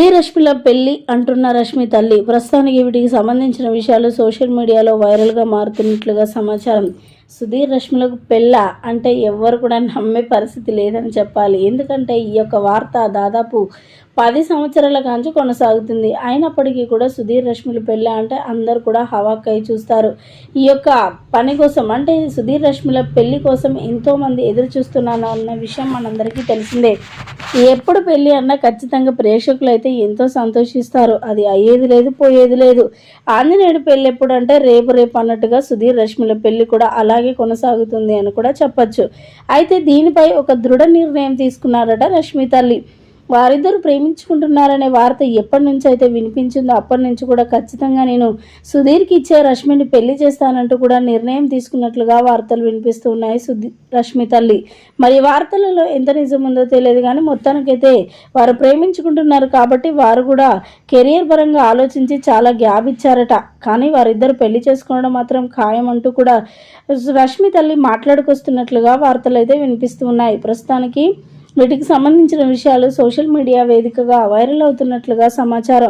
సుధీర్ రష్మిల పెళ్ళి అంటున్న రష్మి తల్లి. ప్రస్తుతానికి వీటికి సంబంధించిన విషయాలు సోషల్ మీడియాలో వైరల్గా మారుతున్నట్లుగా సమాచారం. సుధీర్ రష్మిలకు పెళ్ళ అంటే ఎవ్వరు కూడా నమ్మే పరిస్థితి లేదని చెప్పాలి. ఎందుకంటే ఈ యొక్క వార్త దాదాపు పది సంవత్సరాల కాంచి కొనసాగుతుంది. అయినప్పటికీ కూడా సుధీర్ రష్మిలు పెళ్ళ అంటే అందరు కూడా హవాక్కై చూస్తారు. ఈ యొక్క పని కోసం అంటే సుధీర్ రష్మిల పెళ్ళి కోసం ఎంతోమంది ఎదురు చూస్తున్నాను అన్న విషయం మనందరికీ తెలిసిందే. ఎప్పుడు పెళ్ళి అన్నా ఖచ్చితంగా ప్రేక్షకులు అయితే ఎంతో సంతోషిస్తారు. అది అయ్యేది లేదు పోయేది లేదు. ఆంజనేయుడు పెళ్ళి ఎప్పుడు అంటే రేపు రేపు అన్నట్టుగా సుధీర్ రష్మిల పెళ్ళి కూడా అలాగే కొనసాగుతుంది అని కూడా చెప్పొచ్చు. అయితే దీనిపై ఒక దృఢ నిర్ణయం తీసుకున్నారట రష్మి తల్లి. వారిద్దరు ప్రేమించుకుంటున్నారనే వార్త ఎప్పటి నుంచి అయితే వినిపించిందో అప్పటి నుంచి కూడా ఖచ్చితంగా నేను సుధీర్కి ఇచ్చే రష్మిని పెళ్ళి చేస్తానంటూ కూడా నిర్ణయం తీసుకున్నట్లుగా వార్తలు వినిపిస్తూ ఉన్నాయి సుధీ రష్మి తల్లి. మరి వార్తలలో ఎంత నిజం ఉందో తెలియదు కానీ మొత్తానికైతే వారు ప్రేమించుకుంటున్నారు కాబట్టి వారు కూడా కెరియర్ పరంగా ఆలోచించి చాలా గ్యాప్ ఇచ్చారట. కానీ వారిద్దరు పెళ్ళి చేసుకోవడం మాత్రం ఖాయం అంటూ కూడా రష్మి తల్లి మాట్లాడుకొస్తున్నట్లుగా వార్తలు అయితే వినిపిస్తూ ఉన్నాయి. ప్రస్తుతానికి వీటికి సంబంధించిన విషయాలు సోషల్ మీడియా వేదికగా వైరల్ అవుతున్నట్లుగా సమాచారం.